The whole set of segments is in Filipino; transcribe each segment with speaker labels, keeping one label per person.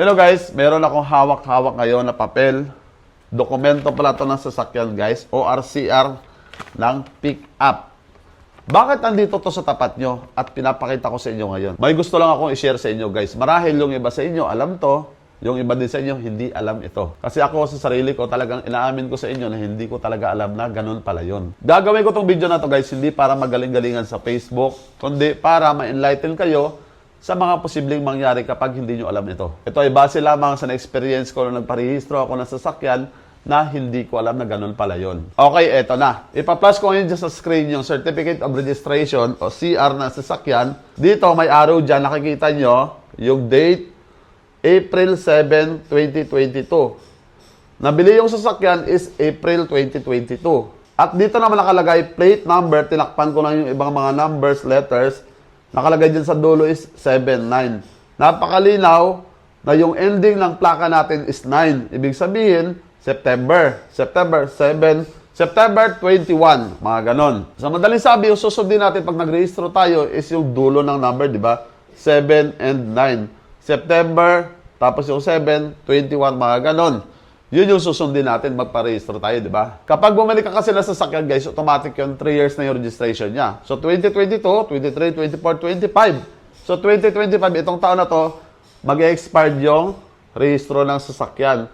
Speaker 1: Hello guys, meron akong hawak-hawak ngayon na papel. Dokumento pala to ng sasakyan guys, ORCR ng pick up. Bakit andito to sa tapat nyo at pinapakita ko sa inyo ngayon? May gusto lang akong i-share sa inyo guys. Marahil yung iba sa inyo alam to, yung iba din sa inyo hindi alam ito. Kasi ako sa sarili ko talagang inaamin ko sa inyo na hindi ko talaga alam na ganun pala yun. Gagawin ko tong video na to guys hindi para magaling-galingan sa Facebook, kundi para ma-enlighten kayo sa mga posibleng mangyari kapag hindi nyo alam ito. Ito ay base lamang sa na-experience ko nung nagparehistro ako ng sasakyan na hindi ko alam na ganun pala yon. Okay, eto na. Ipa-flash ko ngayon dyan sa screen yung Certificate of Registration o CR na sasakyan. Dito may arrow dyan, nakikita nyo yung date April 7, 2022. Nabili yung sasakyan is April 2022. At dito naman nakalagay plate number, tinakpan ko lang yung ibang mga numbers, letters. Nakalagay dyan sa dulo is 79. Napakalinaw na yung ending ng plaka natin is 9. Ibig sabihin, September. September 7, September 21, mga ganon. Sa madaling sabi, yung susundin natin pag nagrehistro tayo is yung dulo ng number, di ba? 7 and 9. September, tapos yung 7, 21, mga ganon. Yun yung susundin natin, magparehistro tayo, di ba? Kapag bumalik ka kasi na sasakyan, guys, automatic yung 3 years na yung registration niya. So, 2022, 23, 24, 25. So, 2025, itong taon na to, mag-expired yung rehistro ng sasakyan.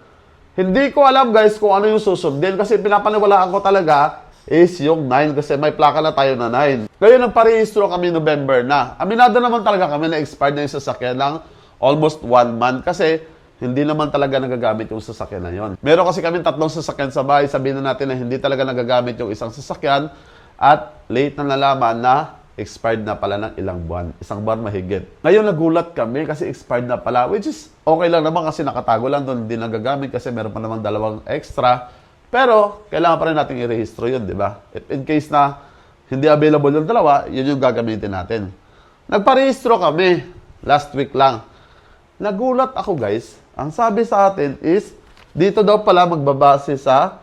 Speaker 1: Hindi ko alam, guys, kung ano yung susundin kasi pinapaniwalaan ko talaga is yung 9 kasi may plaka na tayo na 9. Ngayon, nagparehistro kami November na. Aminado naman talaga kami na expired na yung sasakyan ng almost one month kasi hindi naman talaga nagagamit yung sasakyan na yon. Meron kasi kami tatlong sasakyan sa bahay. Sabihin na natin na hindi talaga nagagamit yung isang sasakyan at late na nalaman na expired na pala ng ilang buwan. Isang buwan mahigit. Ngayon nagulat kami kasi expired na pala which is okay lang naman kasi nakatago lang doon. Hindi nagagamit kasi meron pa naman dalawang extra. Pero kailangan pa rin natin i-rehistro yun, di ba? In case na hindi available yung dalawa, yun yung gagamitin natin. Nagparehistro kami last week lang. Nagulat ako guys. Ang sabi sa atin is, dito daw pala magbabase sa,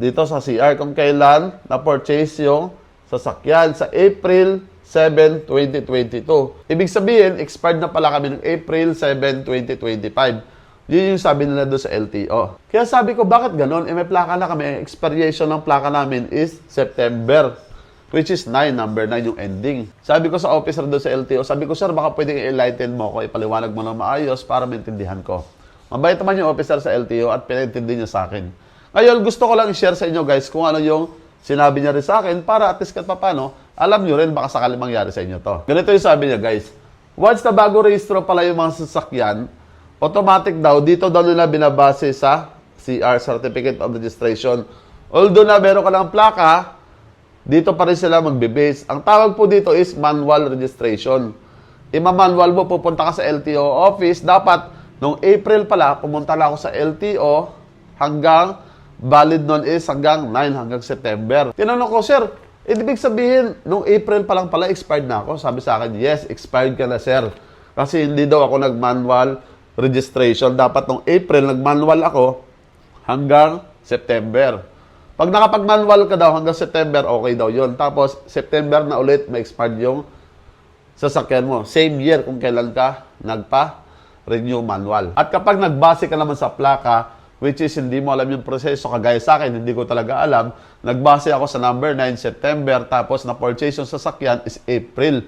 Speaker 1: dito sa CR, kung kailan na-purchase yung sasakyan sa April 7, 2022. Ibig sabihin, expired na pala kami ng April 7, 2025. Yun yung sabi nila doon sa LTO. Kaya sabi ko, bakit ganon? Eh, may plaka na kami. Expiration ng plaka namin is September. Which is 9, number 9 yung ending. Sabi ko sa officer doon sa LTO, sabi ko, sir, baka pwedeng i-enlighten mo ako, ipaliwanag mo na maayos para maintindihan ko. Mabait naman yung officer sa LTO at pinintindi niya sa akin. Ngayon, gusto ko lang i-share sa inyo guys kung ano yung sinabi niya rin sa akin para at least kahit papano, alam nyo rin baka sakali mangyari sa inyo to. Ganito yung sabi niya guys. Once na bago rehistro pala yung mga sasakyan, automatic daw, dito daw nila binabase sa CR, Certificate of Registration. Although na meron ka ng plaka, dito pa rin sila magbe-base. Ang tawag po dito is manual registration. Ima-manual mo, pupunta ka sa LTO office. Dapat, nung April pala, pumunta lang ako sa LTO hanggang valid nun is hanggang 9, hanggang September. Tinanong ko, sir, ibig sabihin, nung April pa lang pala, expired na ako. Sabi sa akin, yes, expired ka na, sir. Kasi hindi daw ako nag-manual registration. Dapat nung April, nag-manual ako hanggang September. Pag nakapag-manual ka daw hanggang September, okay daw yon. Tapos, September na ulit, may expired yung sasakyan mo. Same year kung kailan ka nagpa-renew manual. At kapag nagbase ka naman sa plaka, which is hindi mo alam yung proseso, kagaya sa akin, hindi ko talaga alam, nagbase ako sa number 9 September, tapos na-purchase yung sasakyan is April.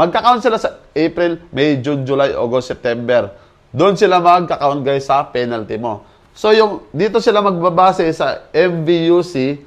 Speaker 1: Magka-count sila sa April, May, June, July, August, September. Doon sila magka-count guys sa penalty mo. So yung dito sila magbabase sa MVUC,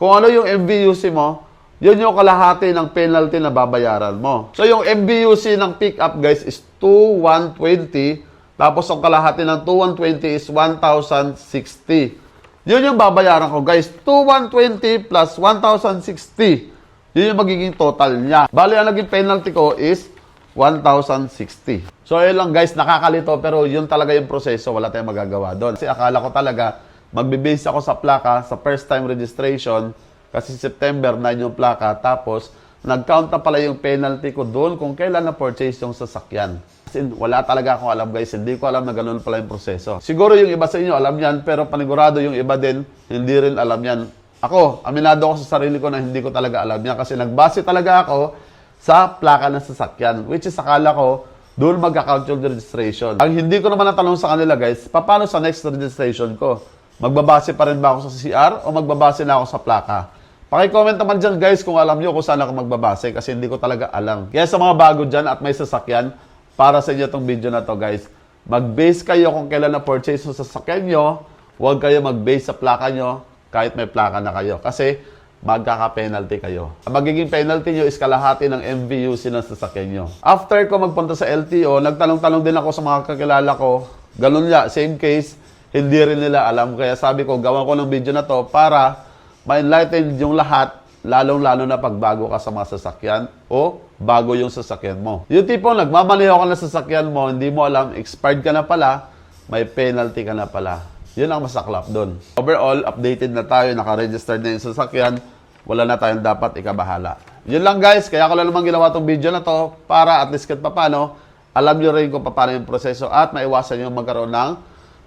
Speaker 1: kung ano yung MVUC mo, yun yung kalahati ng penalty na babayaran mo. So yung MVUC ng pick-up guys is 2,120, tapos ang kalahati ng 2,120 is 1,060. Yun yung babayaran ko guys, 2,120 plus 1,060. Yun yung magiging total niya. Bali, ang naging penalty ko is 1,060. So, yun lang guys, nakakalito pero yun talaga yung proseso, wala tayong magagawa doon. Kasi akala ko talaga, magbe-base ako sa plaka, sa first time registration, kasi September 9 yung plaka, tapos nag-count na pala yung penalty ko doon kung kailan na-purchase yung sasakyan. As in, wala talaga akong alam guys, hindi ko alam na ganun pala yung proseso. Siguro yung iba sa inyo alam yan, pero panigurado yung iba din, hindi rin alam yan. Ako, aminado ako sa sarili ko na hindi ko talaga alam yan kasi nagbase talaga ako sa plaka ng sasakyan. Which is akala ko, doon mag-account yung registration. Ang hindi ko naman natanong sa kanila guys, paano sa next registration ko? Magbabase pa rin ba ako sa CR o magbabase na ako sa plaka? Paki-comment naman dyan guys kung alam nyo kung saan ako magbabase kasi hindi ko talaga alam. Kaya sa mga bago dyan at may sasakyan, para sa inyo itong video na to guys, mag-base kayo kung kailan na-purchase yung sasakyan nyo, huwag kayo mag-base sa plaka nyo kahit may plaka na kayo. Kasi magkaka-penalty kayo. Ang magiging penalty nyo is kalahati ng MVUC ng sasakyan nyo. After ko magpunta sa LTO, nagtanong-tanong din ako sa mga kakilala ko. Ganun nga, same case, hindi rin nila alam. Kaya sabi ko, gawan ko ng video na to para ma-enlighten yung lahat, lalong-lalo na pagbago ka sa mga sasakyan o bago yung sasakyan mo. Yung tipong nagmamaneho ka ng sasakyan mo, hindi mo alam, expired ka na pala, may penalty ka na pala. Yun ang masaklap doon. Overall, updated na tayo, naka-registered na yung sasakyan, wala na tayong dapat ikabahala. Yun lang guys, kaya ko lang naman ginawa tong video na to para at least kahit papano, alam nyo rin kung paano yung proseso at maiwasan nyo magkaroon ng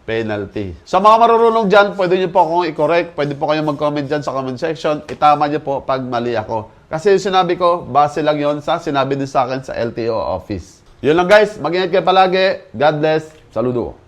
Speaker 1: penalty. Sa mga marurunong dyan, pwede nyo po akong i-correct, pwede po kayong mag-comment dyan sa comment section, itama nyo po pag mali ako. Kasi yung sinabi ko, base lang yon sa sinabi din sa akin sa LTO office. Yun lang guys, mag-ingat kayo palagi. God bless. Saludo.